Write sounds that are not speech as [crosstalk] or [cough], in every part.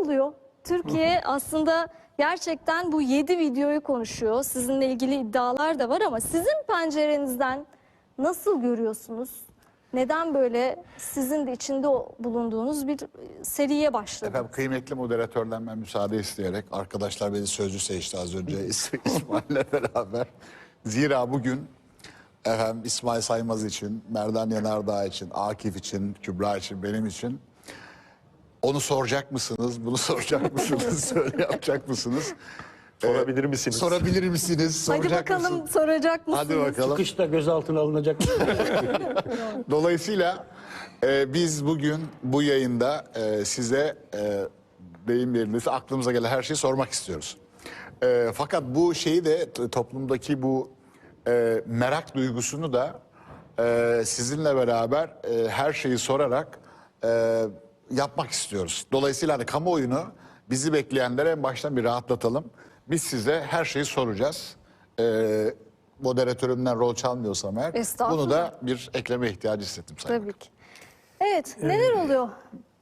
oluyor? Türkiye aslında gerçekten bu 7 videoyu konuşuyor. Sizinle ilgili iddialar da var ama sizin pencerenizden nasıl görüyorsunuz? Neden böyle sizin de içinde bulunduğunuz bir e, seriye başladı? Efendim kıymetli moderatörden ben müsaade isteyerek arkadaşlar beni sözcü seçti az önce [laughs] İs- İsmail'le beraber. Zira bugün efendim İsmail Saymaz için, Merdan Yanardağ için, Akif için, Kübra için, benim için onu soracak mısınız, bunu [laughs] soracak mısınız, şöyle yapacak mısınız? Sorabilir misiniz? Sorabilir misiniz, Hadi soracak bakalım mısınız? soracak mısınız? Hadi bakalım. Kışta gözaltına alınacak. [laughs] Dolayısıyla e, biz bugün bu yayında e, size e, deyim yerindeyse aklımıza gelen her şeyi sormak istiyoruz. E, fakat bu şeyi de t- toplumdaki bu e, merak duygusunu da e, sizinle beraber e, her şeyi sorarak e, yapmak istiyoruz. Dolayısıyla hani kamuoyunu bizi bekleyenlere en baştan bir rahatlatalım. Biz size her şeyi soracağız. E, moderatörümden rol çalmıyorsam eğer Estağfurullah. bunu da bir ekleme ihtiyacı hissettim sayın Tabii ki. Evet, neler oluyor?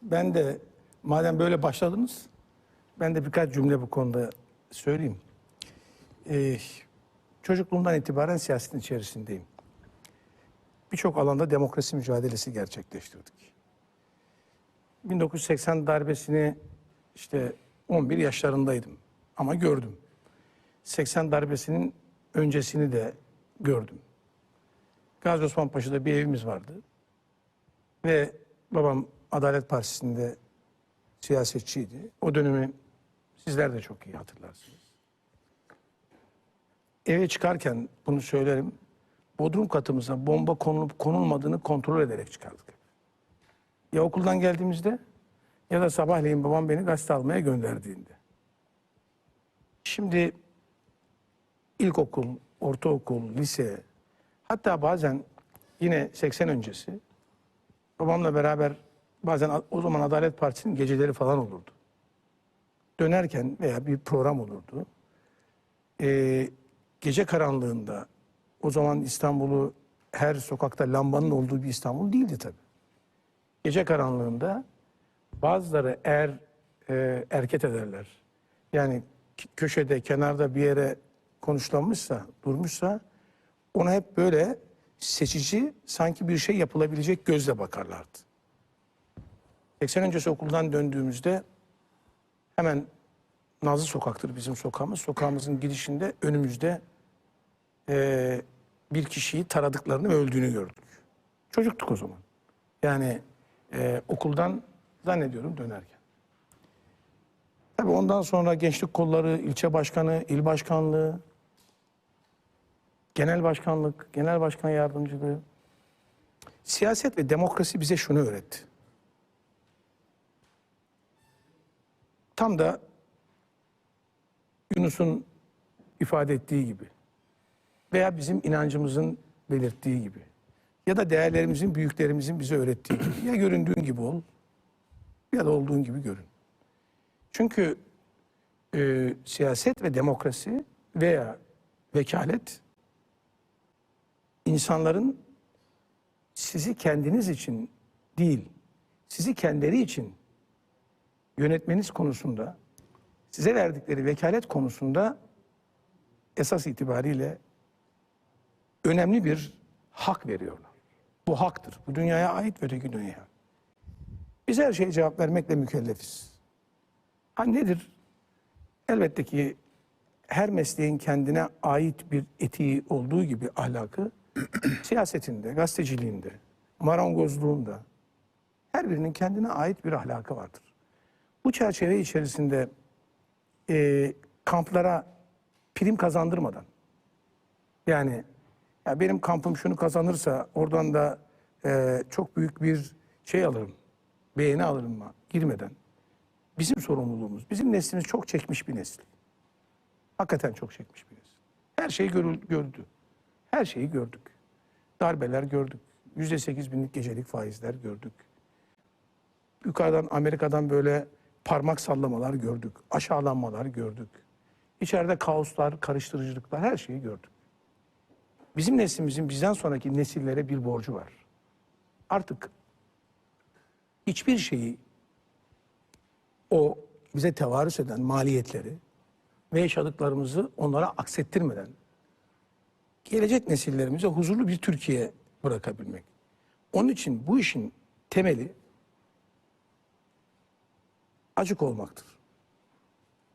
ben de madem böyle başladınız ben de birkaç cümle bu konuda söyleyeyim. Ee, çocukluğumdan itibaren siyasetin içerisindeyim. Birçok alanda demokrasi mücadelesi gerçekleştirdik. 1980 darbesini işte 11 yaşlarındaydım ama gördüm. 80 darbesinin öncesini de gördüm. Gazi Osman Paşa'da bir evimiz vardı. Ve babam Adalet Partisi'nde siyasetçiydi. O dönemi sizler de çok iyi hatırlarsınız. Eve çıkarken bunu söylerim. Bodrum katımıza bomba konulup konulmadığını kontrol ederek çıkardık. Ya okuldan geldiğimizde ya da sabahleyin babam beni gazete almaya gönderdiğinde. Şimdi ilkokul, ortaokul, lise hatta bazen yine 80 öncesi babamla beraber bazen o zaman Adalet Partisi'nin geceleri falan olurdu. Dönerken veya bir program olurdu. Ee, gece karanlığında o zaman İstanbul'u her sokakta lambanın olduğu bir İstanbul değildi tabii. Gece karanlığında bazıları eğer e, erket ederler. Yani köşede, kenarda bir yere konuşlanmışsa, durmuşsa ona hep böyle seçici sanki bir şey yapılabilecek gözle bakarlardı. 80 öncesi okuldan döndüğümüzde hemen Nazlı Sokak'tır bizim sokağımız. Sokağımızın girişinde önümüzde eee, bir kişiyi taradıklarını ve öldüğünü gördük. Çocuktuk o zaman. Yani eee, okuldan zannediyorum dönerken. Tabii ondan sonra gençlik kolları, ilçe başkanı, il başkanlığı, genel başkanlık, genel başkan yardımcılığı. Siyaset ve demokrasi bize şunu öğretti. Tam da Yunus'un ifade ettiği gibi veya bizim inancımızın belirttiği gibi ya da değerlerimizin, büyüklerimizin bize öğrettiği gibi ya göründüğün gibi ol ya da olduğun gibi görün. Çünkü e, siyaset ve demokrasi veya vekalet insanların sizi kendiniz için değil, sizi kendileri için yönetmeniz konusunda, size verdikleri vekalet konusunda esas itibariyle önemli bir hak veriyorlar. Bu haktır. Bu dünyaya ait ve öteki dünya. Biz her şeye cevap vermekle mükellefiz. Ha nedir? Elbette ki her mesleğin kendine ait bir etiği olduğu gibi ahlakı [clears throat] siyasetinde, gazeteciliğinde, marangozluğunda her birinin kendine ait bir ahlakı vardır. Bu çerçeve içerisinde e, kamplara prim kazandırmadan yani ya benim kampım şunu kazanırsa oradan da e, çok büyük bir şey alırım, beğeni alırım mı girmeden bizim sorumluluğumuz. Bizim neslimiz çok çekmiş bir nesil. Hakikaten çok çekmiş bir nesil. Her şeyi görül- gördü. Her şeyi gördük. Darbeler gördük. Yüzde sekiz binlik gecelik faizler gördük. Yukarıdan Amerika'dan böyle parmak sallamalar gördük. Aşağılanmalar gördük. İçeride kaoslar, karıştırıcılıklar her şeyi gördük. Bizim neslimizin bizden sonraki nesillere bir borcu var. Artık hiçbir şeyi o bize tevarüs eden maliyetleri ve yaşadıklarımızı onlara aksettirmeden gelecek nesillerimize huzurlu bir Türkiye bırakabilmek. Onun için bu işin temeli açık olmaktır.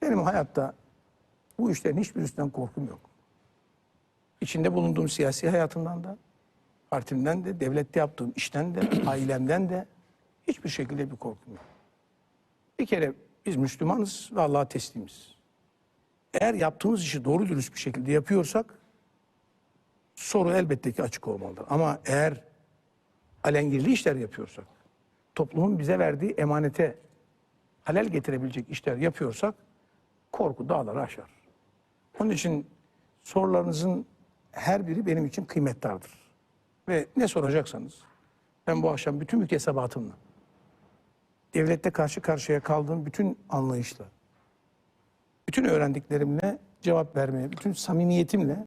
Benim hayatta bu işlerin hiçbirisinden korkum yok. İçinde bulunduğum siyasi hayatımdan da, partimden de, devlette yaptığım işten de, [clears throat] ailemden de hiçbir şekilde bir korkum yok. Bir kere biz Müslümanız ve Allah'a teslimiz. Eğer yaptığımız işi doğru dürüst bir şekilde yapıyorsak soru elbette ki açık olmalıdır. Ama eğer alengirli işler yapıyorsak, toplumun bize verdiği emanete halel getirebilecek işler yapıyorsak korku dağları aşar. Onun için sorularınızın her biri benim için kıymettardır. Ve ne soracaksanız ben bu akşam bütün mükesebatımla, devlette karşı karşıya kaldığım bütün anlayışla, bütün öğrendiklerimle cevap vermeye, bütün samimiyetimle